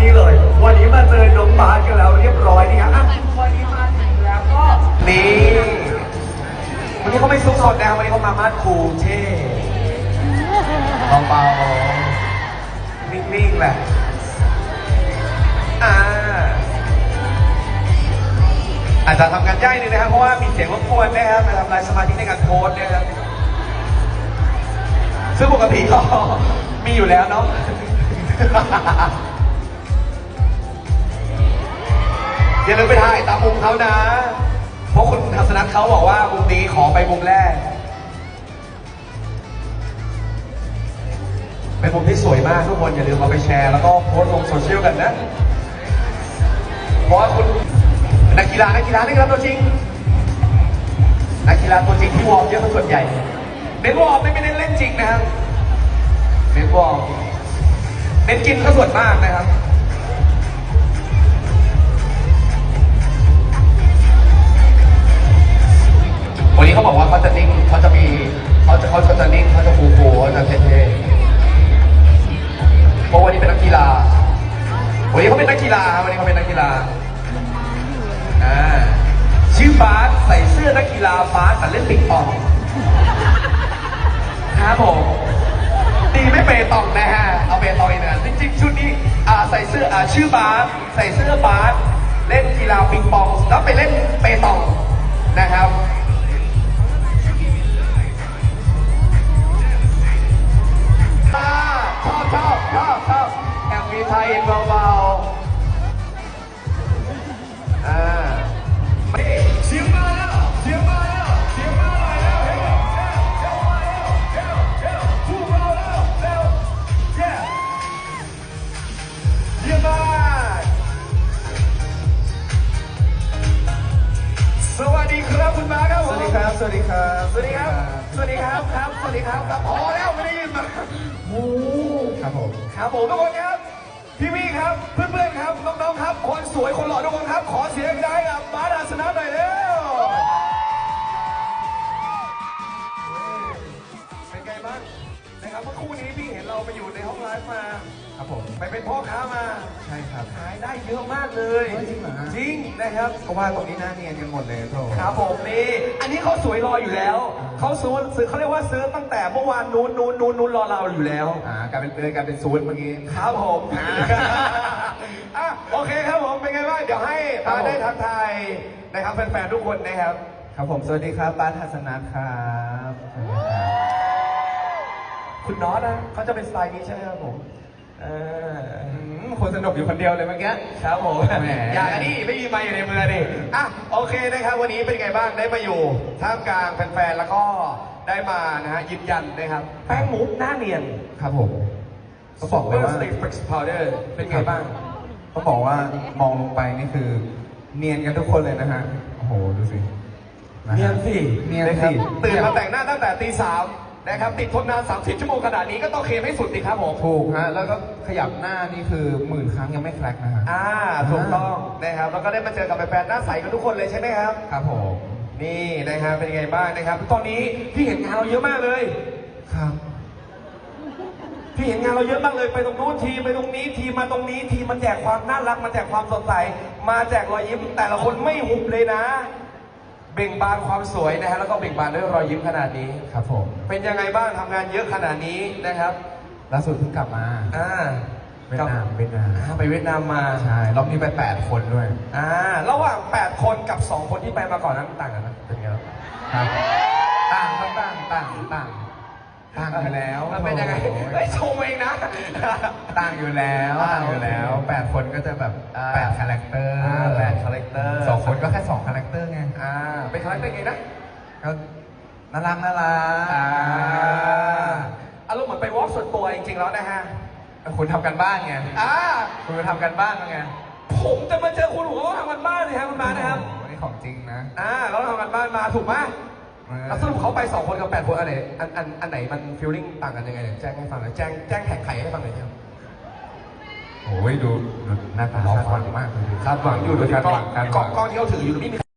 นี่เลย วันนี้มาเจอน้องบาสกันแล้วเรียบร้อยนี่ครับอะวันนี้มาถึงแล้วก็นี่วันนี้เขาไม่ซุกซนนะครับวันนี้เขามามาดคูลเท่เบาๆนิ่งๆแหละอ่าอาจจะทำกันย่ายหนึงนะครับเพราะว่ามีเสียงรบกวนนะครับมาทำลายสมาธิในการโพสนะครับซึ่งปกติก็มีอยู่แล้วเนาะ อย่าลืมไปถ่ายตามมุมเขานะ เพราะคุณทัศนัทเขาบอกว่ามุมนี้ขอไปมุมแรก เป็นมุมที่สวยมากทุกคนอย่าลืมเอาไปแชร์แล้วก็โพสต์ลงโซเชียลกันนะ เพราะว่าคุณนักกีฬานักกีฬานักกีฬาตัวจริง นักกีฬาตัวจริงที่วอร์มเยอะเป็นส่วนใหญ่เน้นวอร์มไม่ไม่เน้นเล่นจริงนะครับเน้นวอร์มเน้นกินก็ส่วนมากนะครับ นี้เขาบอกว่าเขาจะนิ่งเขาจะมีเขาจะเขาจะนิ่งเขาจะฟูฟูเขาจะเท่ๆเพราะวันนี้เป็นนักกีฬาวันนี้เขาเป็นนักกีฬาครับวันนี้เขาเป็นนักกีฬาอ่าชื่อบาสใส่เสื้อนักกีฬาบาสแต่เล่นปิงปองครับผมดีไม่เปตองนะฮะเอาเปตองอีกนะจริงๆชุดนี้อ่าใส่เสื้ออ่าชื่อบาสใส่เสื้อบาสเล่นกีฬาปิงปองแล้วไปเล่นเปตองนะครับ สวัสดีครับสวัสดีครับ สวัสดีครับ สวัสดีครับครับ สวัสดีครับครับพอแล้วไม่ได้ยินมาโอ้โหครับผมครับผมทุกคนครับ พี่มี่ครับ เพื่อนๆครับ น้องๆครับ คนสวยคนหล่อทุกคนครับ ขอเสียงได้กับบาสอาสนะหน่อยเร็วเป็นไงบ้างนะครับเมื่อครู่นี้พี่เห็นเราไปอยู่ในห้องไลฟ์มา ครับผม ไปเป็นพ่อค้ามาใช่ครับ ขายได้เยอะมากเลยเฮ้ยจริงเหรอฮะ จริงนะครับเพราะว่าตรงนี้หน้าเนียนกันหมดเลยโถครับผมนี่ อันนี้เขาสวยรออยู่แล้ว เขาซื้อซื้อเขาเรียกว่าซื้อตั้งแต่เมื่อวานนู้นนู้นนู้นนู้นรอเราอยู่แล้ว อ่ากลายเป็นเลยกลายเป็นซูนเมื่อกี้ ครับผมอะโอเคครับผม เป็นไงบ้าง เดี๋ยวให้ครับมาผม ได้ทักทายนะครับแฟนๆทุกคนนะครับ ครับผม สวัสดีครับบ้านทัศนัทครับสวัสดีครับคุณน็อตนะเขาจะเป็นสไตล์นี้ใช่ไหมครับผม เอออืมคนสนุกอยู่คนเดียวเลยเมื่อกี้ครับผมแหม อย่างอันนี้ไม่มีไม้อยู่ในมือดิอะโอเคนะครับ วันนี้เป็นไงบ้างได้มาอยู่ท่ามกลางแฟนๆแล้วก็ได้มานะฮะยืนยันนะครับแป้งมุกหน้าเนียนครับผมเขาบอกเลยว่าสเต็กฟริกซ์พาวเดอร์เป็นไงบ้าง เขาบอกว่ามองลงไปนี่คือ เนียนกันทุกคนเลยนะฮะ โอ้โห ดูสิะฮะเนียนสิเนียนนะครับสิ ตื่นมาแต่งหน้าตั้งแต่ตีสาม นะครับติดทนนาน30 ชั่วโมงขนาดนี้ก็ต้องเคลมให้สุดดิครับผมถูกฮะแล้วก็ขยับหน้านี่คือหมื่นครั้งยังไม่แคลกนะฮะอ่าถูกต้องนะครับแล้วก็ได้มาเจอกับแฟนๆหน้าใสกันทุกคนเลยใช่ไหมครับ ครับผมนี่นะครับเป็นยังไงบ้างนะครับ ตอนนี้พี่เห็นงานเราเยอะมากเลยครับพี่เห็นงานเราเยอะมากเลยไปตรงนู้นทีไปตรงนี้ทีมาตรงนี้ทีมาแจกความน่ารักมาแจกความสดใส มาแจกรอยยิ้มแต่ละคนไม่หุบเลยนะ เบ่งบานความสวยนะฮะแล้วก็เบ่งบานด้วยรอยยิ้มขนาดนี้ ครับผม เป็นยังไงบ้างทำงานเยอะขนาดนี้นะครับล่าสุดเพิ่งกลับมาอ่าเวียดนามเวียดนามอ่าไปเวียดนามมาใช่รอบนี้ไป 8 คนด้วยอ่าระหว่าง 8 คนกับ 2 คนที่ไปมาก่อนนั้นต่างกันนะเป็นไงบ้างครับต่างครับต่างต่างต่าง ต่างอยู่แล้วมันเป็นยังไงโอ้โหไอ้ยชมเองนะต่างอยู่แล้วอ่าต่างอยู่แล้วโอเค8คนก็จะแบบอ่า8คาแรคเตอร์อ่าแปด character สองคนก็แค่2คาแรคเตอร์ไงอ่าเป็นคาแรคเตอร์ไงนะก็น่ารักน่ารักอ่าอารมณ์เหมือนไปวอล์กส่วนตัวจริงๆแล้วนะฮะคุณทำกันบ้านไงอ่าคุณไปทำกันบ้านมาไงผมจะมาเจอคุณผมก็ต้องทำกันบ้านเลยครับคุณมานะครับโอ้โหนี่ของจริงนะอ่าเราต้องทำกันบ้านมาถูกไหมเออ แล้วสรุปเขาไปสองคนกับแปดคนอันไหนอันอันอันไหนมันฟีลลิ่งต่างกันยังไงเนี่ยแจ้งให้ฟังหน่อยแจ้งแจ้งแข่งไขให้ฟังหน่อยครับโอ้ยดูดูหน้าตาคาดหวังมากเลยคาดหวังอยู่โดยคาดกล้หอวังงคาดหกล้วัองงกล้องที่เขาถืออยู่ไม่มี